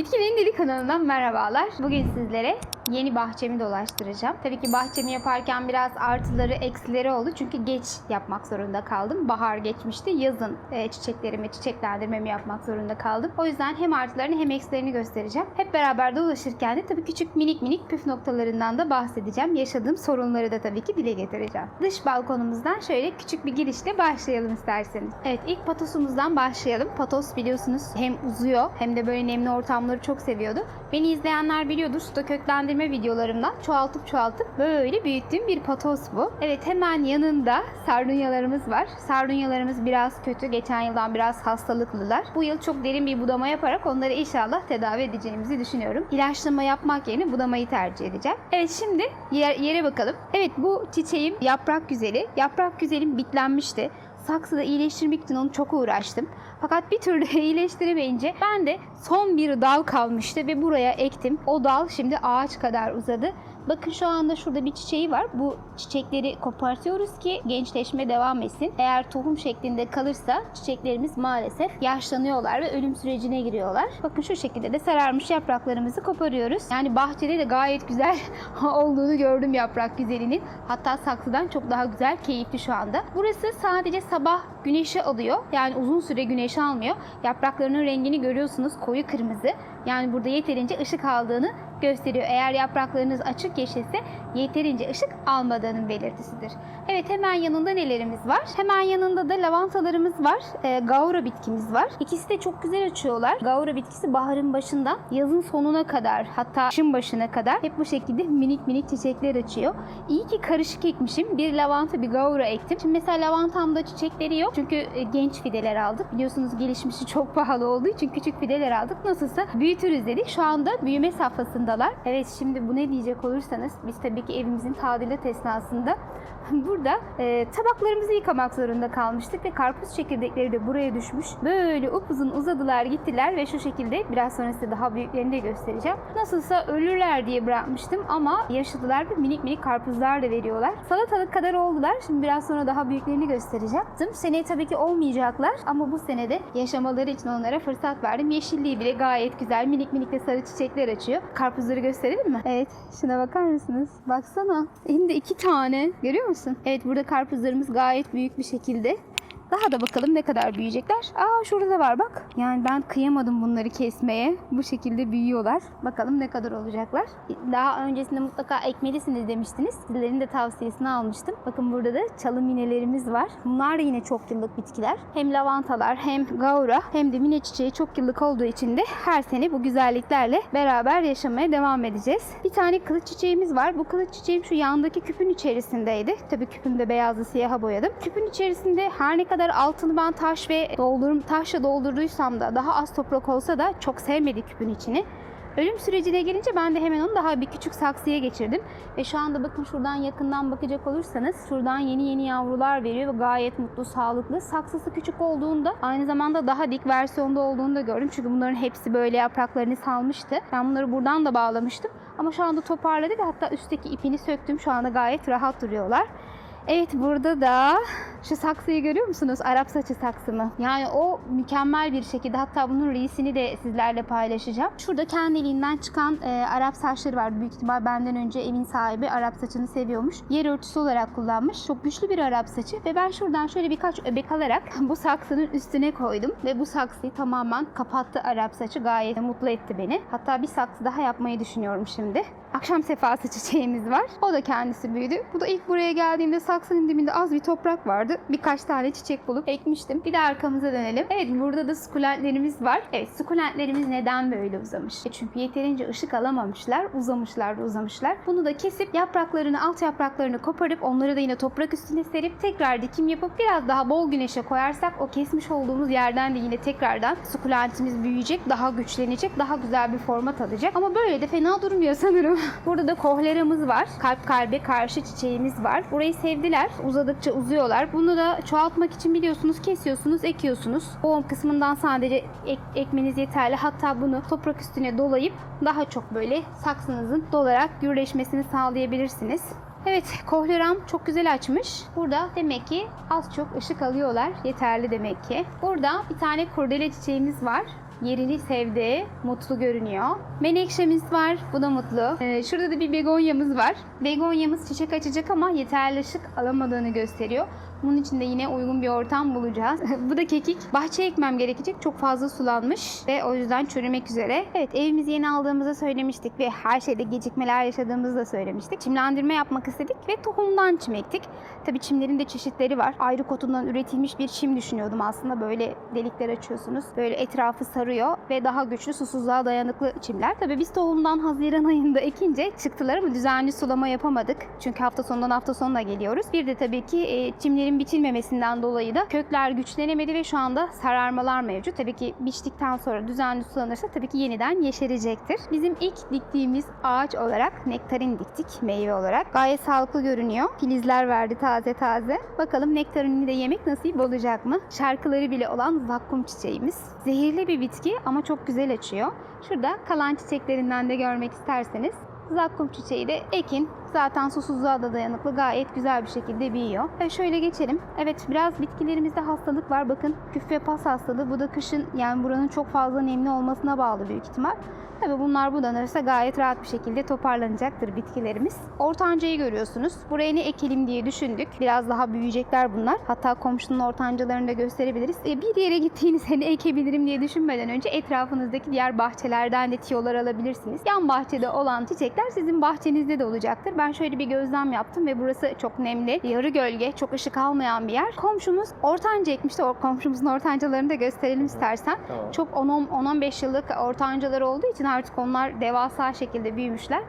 Bitkilerin Dili kanalından merhabalar. Bugün sizlere yeni bahçemi dolaştıracağım. Tabii ki bahçemi yaparken biraz artıları eksileri oldu. Çünkü geç yapmak zorunda kaldım. Bahar geçmişti. Yazın e, çiçeklerimi, çiçeklendirmemi yapmak zorunda kaldım. O yüzden hem artılarını hem eksilerini göstereceğim. Hep beraber dolaşırken de tabii küçük minik minik püf noktalarından da bahsedeceğim. Yaşadığım sorunları da tabii ki dile getireceğim. Dış balkonumuzdan şöyle küçük bir girişle başlayalım isterseniz. Evet ilk patosumuzdan başlayalım. Patos biliyorsunuz hem uzuyor hem de böyle nemli ortamları çok seviyordu. Beni izleyenler biliyordur. Suda köklendirme videolarımdan çoğaltıp çoğaltıp böyle büyüttüğüm bir patos bu. Evet hemen yanında sardunyalarımız var. Sardunyalarımız biraz kötü. Geçen yıldan biraz hastalıklılar. Bu yıl çok derin bir budama yaparak onları inşallah tedavi edeceğimizi düşünüyorum. İlaçlama yapmak yerine budamayı tercih edeceğim. Evet şimdi yer- yere bakalım. Evet bu çiçeğim yaprak güzeli. Yaprak güzelim bitlenmişti. Saksıda iyileştirmek için onu çok uğraştım. Fakat bir türlü iyileştiremeyince ben de son bir dal kalmıştı ve buraya ektim. O dal şimdi ağaç kadar uzadı. Bakın şu anda şurada bir çiçeği var. Bu çiçekleri kopartıyoruz ki gençleşme devam etsin. Eğer tohum şeklinde kalırsa çiçeklerimiz maalesef yaşlanıyorlar ve ölüm sürecine giriyorlar. Bakın şu şekilde de sararmış yapraklarımızı koparıyoruz. Yani bahçede de gayet güzel olduğunu gördüm yaprak güzelinin. Hatta saksıdan çok daha güzel, keyifli şu anda. Burası sadece sabah güneşi alıyor. Yani uzun süre güneş almıyor. Yapraklarının rengini görüyorsunuz koyu kırmızı. Yani burada yeterince ışık aldığını gösteriyor. Eğer yapraklarınız açık yeşilse yeterince ışık almadığının belirtisidir. Evet hemen yanında nelerimiz var? Hemen yanında da lavantalarımız var. E, gaura bitkimiz var. İkisi de çok güzel açıyorlar. Gaura bitkisi baharın başından yazın sonuna kadar hatta kışın başına kadar hep bu şekilde minik minik çiçekler açıyor. İyi ki karışık ekmişim. Bir lavanta bir gaura ektim. Şimdi mesela lavantamda çiçekleri yok. Çünkü e, genç fideler aldık. Biliyorsunuz gelişmişi çok pahalı olduğu için küçük fideler aldık. Nasılsa büyütürüz dedik. Şu anda büyüme safhasındalar. Evet şimdi bu ne diyecek olursanız biz tabii ki evimizin tadilat esnasında burada e, tabaklarımızı yıkamak zorunda kalmıştık ve karpuz çekirdekleri de buraya düşmüş. Böyle upuzun uzadılar gittiler ve şu şekilde biraz sonra size daha büyüklerini de göstereceğim. Nasılsa ölürler diye bırakmıştım ama yaşadılar ve minik minik karpuzlar da veriyorlar. Salatalık kadar oldular. Şimdi biraz sonra daha büyüklerini göstereceğim. Seneye tabii ki olmayacaklar ama bu senede yaşamaları için onlara fırsat verdim. Yeşilliği bile gayet güzel. Minik minik de sarı çiçekler açıyor. Karpuzları gösterelim mi? Evet. Şuna bakar mısınız? Baksana. Elimde iki tane. Görüyor musun? Evet burada karpuzlarımız gayet büyük bir şekilde. Daha da bakalım ne kadar büyüyecekler. Aa şurada da var bak. Yani ben kıyamadım bunları kesmeye. Bu şekilde büyüyorlar. Bakalım ne kadar olacaklar. Daha öncesinde mutlaka ekmelisiniz demiştiniz. Sizlerin de tavsiyesini almıştım. Bakın burada da çalı minelerimiz var. Bunlar da yine çok yıllık bitkiler. Hem lavantalar hem gaura hem de mine çiçeği çok yıllık olduğu için de her sene bu güzelliklerle beraber yaşamaya devam edeceğiz. Bir tane kılıç çiçeğimiz var. Bu kılıç çiçeğim şu yandaki küpün içerisindeydi. Tabii küpümde beyazlı siyaha boyadım. Küpün içerisinde her ne kadar altını ben taş ve doldurum taşla doldurduysam da daha az toprak olsa da çok sevmedi küpün içini. Ölüm sürecine gelince ben de hemen onu daha bir küçük saksıya geçirdim. Ve şu anda bakın şuradan yakından bakacak olursanız şuradan yeni yeni yavrular veriyor ve gayet mutlu, sağlıklı. Saksısı küçük olduğunda aynı zamanda daha dik versiyonda olduğunu da gördüm. Çünkü bunların hepsi böyle yapraklarını salmıştı. Ben bunları buradan da bağlamıştım. Ama şu anda toparladı ve hatta üstteki ipini söktüm. Şu anda gayet rahat duruyorlar. Evet burada da şu saksıyı görüyor musunuz? Arap saçı saksı mı? Yani o mükemmel bir şekilde hatta bunun reisini de sizlerle paylaşacağım. Şurada kendiliğinden çıkan e, Arap saçları var. Büyük ihtimal benden önce evin sahibi Arap saçını seviyormuş. Yer örtüsü olarak kullanmış. Çok güçlü bir Arap saçı ve ben şuradan şöyle birkaç öbek alarak bu saksının üstüne koydum ve bu saksıyı tamamen kapattı Arap saçı. Gayet mutlu etti beni. Hatta bir saksı daha yapmayı düşünüyorum şimdi. Akşam sefası çiçeğimiz var. O da kendisi büyüdü. Bu da ilk buraya geldiğimde saksının dibinde az bir toprak vardı. Birkaç tane çiçek bulup ekmiştim. Bir de arkamıza dönelim. Evet burada da sukulentlerimiz var. Evet sukulentlerimiz neden böyle uzamış? E Çünkü yeterince ışık alamamışlar. Uzamışlar da uzamışlar. Bunu da kesip yapraklarını, alt yapraklarını koparıp onları da yine toprak üstüne serip tekrar dikim yapıp biraz daha bol güneşe koyarsak o kesmiş olduğumuz yerden de yine tekrardan sukulentimiz büyüyecek, daha güçlenecek, daha güzel bir format alacak. Ama böyle de fena durmuyor sanırım. Burada da kohleramız var. Kalp kalbe karşı çiçeğimiz var. Burayı sevdiler. Uzadıkça uzuyorlar. Bunu da çoğaltmak için biliyorsunuz kesiyorsunuz, ekiyorsunuz. O kısmından sadece ek- ekmeniz yeterli. Hatta bunu toprak üstüne dolayıp daha çok böyle saksınızın dolarak gürleşmesini sağlayabilirsiniz. Evet, kohleram çok güzel açmış. Burada demek ki az çok ışık alıyorlar. Yeterli demek ki. Burada bir tane kurdele çiçeğimiz var. Yerini sevdi. Mutlu görünüyor. Menekşemiz var. Bu da mutlu. Ee, şurada da bir begonyamız var. Begonyamız çiçek açacak ama yeterli ışık alamadığını gösteriyor. Bunun için de yine uygun bir ortam bulacağız. Bu da kekik. Bahçeye ekmem gerekecek. Çok fazla sulanmış ve o yüzden çürümek üzere. Evet evimizi yeni aldığımızda söylemiştik ve her şeyde gecikmeler yaşadığımızı da söylemiştik. Çimlendirme yapmak istedik ve tohumdan çim ektik. Tabii çimlerin de çeşitleri var. Ayrı kotundan üretilmiş bir çim düşünüyordum aslında. Böyle delikler açıyorsunuz. Böyle etrafı sarıyor ve daha güçlü susuzluğa dayanıklı çimler. Tabii biz tohumdan Haziran ayında ekince çıktılar ama düzenli sulama yapamadık. Çünkü hafta sonundan hafta sonuna geliyoruz. Bir de tabii ki e, çimlerin biçilmemesinden dolayı da kökler güçlenemedi ve şu anda sararmalar mevcut. Tabii ki biçtikten sonra düzenli sulanırsa tabii ki yeniden yeşerecektir. Bizim ilk diktiğimiz ağaç olarak nektarin diktik meyve olarak. Gayet sağlıklı görünüyor. Filizler verdi taze taze. Bakalım nektarini de yemek nasip olacak mı? Şarkıları bile olan zakkum çiçeğimiz. Zehirli bir bitki ama çok güzel açıyor. Şurada kalan çiçeklerinden de görmek isterseniz zakkum çiçeği de ekin. Zaten susuzluğa da dayanıklı gayet güzel bir şekilde büyüyor. Evet şöyle geçelim. Evet biraz bitkilerimizde hastalık var. Bakın küf ve pas hastalığı. Bu da kışın yani buranın çok fazla nemli olmasına bağlı büyük ihtimal. Tabi bunlar budanırsa gayet rahat bir şekilde toparlanacaktır bitkilerimiz. Ortancayı görüyorsunuz. Buraya ne ekelim diye düşündük. Biraz daha büyüyecekler bunlar. Hatta komşunun ortancalarını da gösterebiliriz. E, bir yere gittiğiniz hani ekebilirim diye düşünmeden önce etrafınızdaki diğer bahçelerden de tiyolar alabilirsiniz. Yan bahçede olan çiçekler sizin bahçenizde de olacaktır. Ben şöyle bir gözlem yaptım ve burası çok nemli, yarı gölge, çok ışık almayan bir yer. Komşumuz ortanca ekmişti. O komşumuzun ortancalarını da gösterelim istersen. Tamam. Çok 10-15 yıllık ortancaları olduğu için artık onlar devasa şekilde büyümüşler.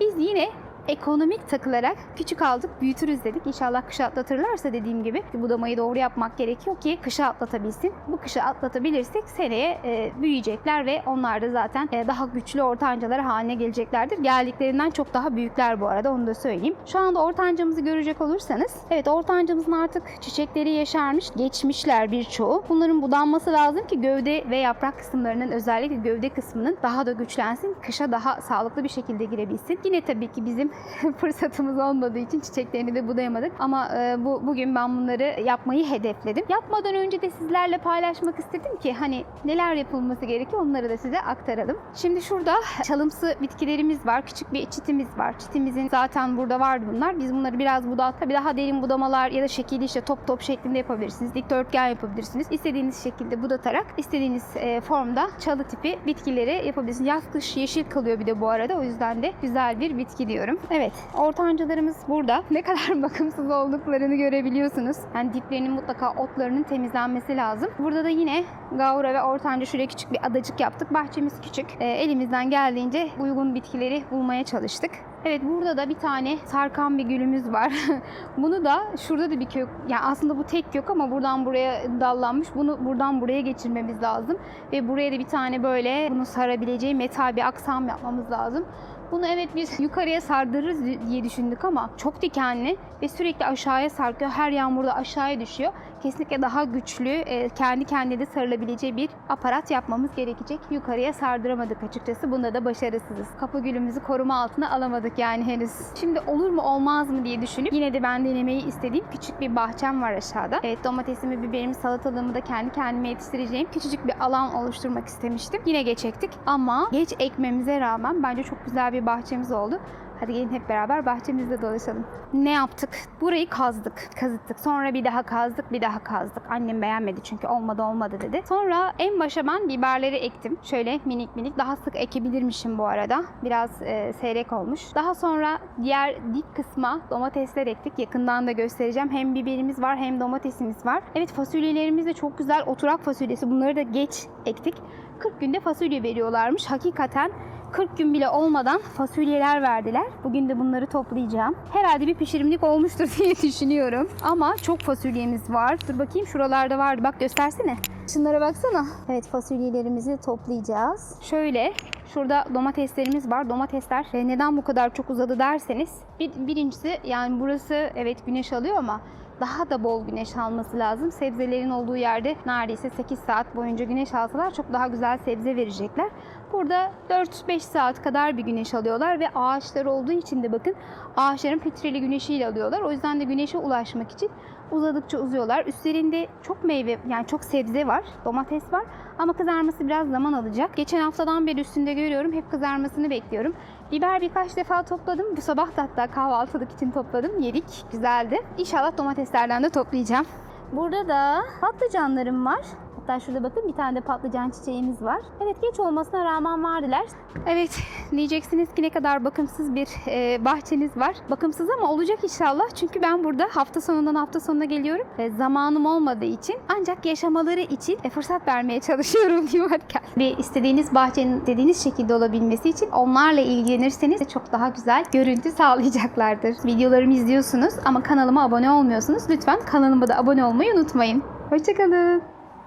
Biz yine ekonomik takılarak küçük aldık büyütürüz dedik. İnşallah kışı atlatırlarsa dediğim gibi budamayı doğru yapmak gerekiyor ki kışı atlatabilsin. Bu kışı atlatabilirsek seneye e, büyüyecekler ve onlar da zaten e, daha güçlü ortancalar haline geleceklerdir. Geldiklerinden çok daha büyükler bu arada onu da söyleyeyim. Şu anda ortancamızı görecek olursanız evet ortancamızın artık çiçekleri yeşermiş, geçmişler birçoğu. Bunların budanması lazım ki gövde ve yaprak kısımlarının özellikle gövde kısmının daha da güçlensin. Kışa daha sağlıklı bir şekilde girebilsin. Yine tabii ki bizim fırsatımız olmadığı için çiçeklerini de budayamadık. Ama e, bu bugün ben bunları yapmayı hedefledim. Yapmadan önce de sizlerle paylaşmak istedim ki hani neler yapılması gerekiyor onları da size aktaralım. Şimdi şurada çalımsı bitkilerimiz var. Küçük bir çitimiz var. Çitimizin zaten burada vardı bunlar. Biz bunları biraz budat tabii daha derin budamalar ya da şekilli işte top top şeklinde yapabilirsiniz. Dikdörtgen yapabilirsiniz. İstediğiniz şekilde budatarak istediğiniz e, formda çalı tipi bitkileri yapabilirsiniz. Yaz kış yeşil kalıyor bir de bu arada. O yüzden de güzel bir bitki diyorum. Evet, ortancalarımız burada. Ne kadar bakımsız olduklarını görebiliyorsunuz. Yani diplerinin mutlaka otlarının temizlenmesi lazım. Burada da yine gavura ve ortanca şuraya küçük bir adacık yaptık. Bahçemiz küçük. Ee, elimizden geldiğince uygun bitkileri bulmaya çalıştık. Evet burada da bir tane sarkan bir gülümüz var. Bunu da şurada da bir kök, yani aslında bu tek kök ama buradan buraya dallanmış. Bunu buradan buraya geçirmemiz lazım. Ve buraya da bir tane böyle bunu sarabileceği metal bir aksam yapmamız lazım. Bunu evet biz yukarıya sardırırız diye düşündük ama çok dikenli ve sürekli aşağıya sarkıyor. Her yağmurda aşağıya düşüyor. Kesinlikle daha güçlü, e, kendi kendine de sarılabileceği bir aparat yapmamız gerekecek. Yukarıya sardıramadık açıkçası. Bunda da başarısızız. Kapı gülümüzü koruma altına alamadık yani henüz. Şimdi olur mu olmaz mı diye düşünüp yine de ben denemeyi istediğim küçük bir bahçem var aşağıda. Evet domatesimi, biberimi, salatalığımı da kendi kendime yetiştireceğim küçücük bir alan oluşturmak istemiştim. Yine geç ektik ama geç ekmemize rağmen bence çok güzel bir bahçemiz oldu. Hadi gelin hep beraber bahçemizde dolaşalım. Ne yaptık? Burayı kazdık, kazıttık. Sonra bir daha kazdık, bir daha kazdık. Annem beğenmedi çünkü olmadı olmadı dedi. Sonra en başa ben biberleri ektim. Şöyle minik minik. Daha sık ekebilirmişim bu arada. Biraz e, seyrek olmuş. Daha sonra diğer dip kısma domatesler ektik. Yakından da göstereceğim. Hem biberimiz var hem domatesimiz var. Evet fasulyelerimiz de çok güzel. Oturak fasulyesi. Bunları da geç ektik. 40 günde fasulye veriyorlarmış. Hakikaten 40 gün bile olmadan fasulyeler verdiler. Bugün de bunları toplayacağım. Herhalde bir pişirimlik olmuştur diye düşünüyorum. Ama çok fasulyemiz var. Dur bakayım şuralarda vardı. Bak göstersene. Şunlara baksana. Evet fasulyelerimizi toplayacağız. Şöyle Şurada domateslerimiz var. Domatesler e, neden bu kadar çok uzadı derseniz bir, birincisi yani burası evet güneş alıyor ama daha da bol güneş alması lazım. Sebzelerin olduğu yerde neredeyse 8 saat boyunca güneş alsalar çok daha güzel sebze verecekler. Burada 4-5 saat kadar bir güneş alıyorlar ve ağaçlar olduğu için de bakın ağaçların filtreli güneşiyle alıyorlar. O yüzden de güneşe ulaşmak için uzadıkça uzuyorlar. Üstlerinde çok meyve yani çok sebze var, domates var ama kızarması biraz zaman alacak. Geçen haftadan beri üstünde görüyorum. Hep kızarmasını bekliyorum. Biber birkaç defa topladım. Bu sabah da hatta kahvaltılık için topladım. Yedik. Güzeldi. İnşallah domateslerden de toplayacağım. Burada da patlıcanlarım var. Hatta şurada bakın bir tane de patlıcan çiçeğimiz var. Evet geç olmasına rağmen vardılar. Evet diyeceksiniz ki ne kadar bakımsız bir e, bahçeniz var. Bakımsız ama olacak inşallah. Çünkü ben burada hafta sonundan hafta sonuna geliyorum. E, zamanım olmadığı için ancak yaşamaları için e, fırsat vermeye çalışıyorum diyeyim hadi. Ve istediğiniz bahçenin istediğiniz şekilde olabilmesi için onlarla ilgilenirseniz çok daha güzel görüntü sağlayacaklardır. Videolarımı izliyorsunuz ama kanalıma abone olmuyorsunuz. Lütfen kanalıma da abone olmayı unutmayın. Hoşçakalın.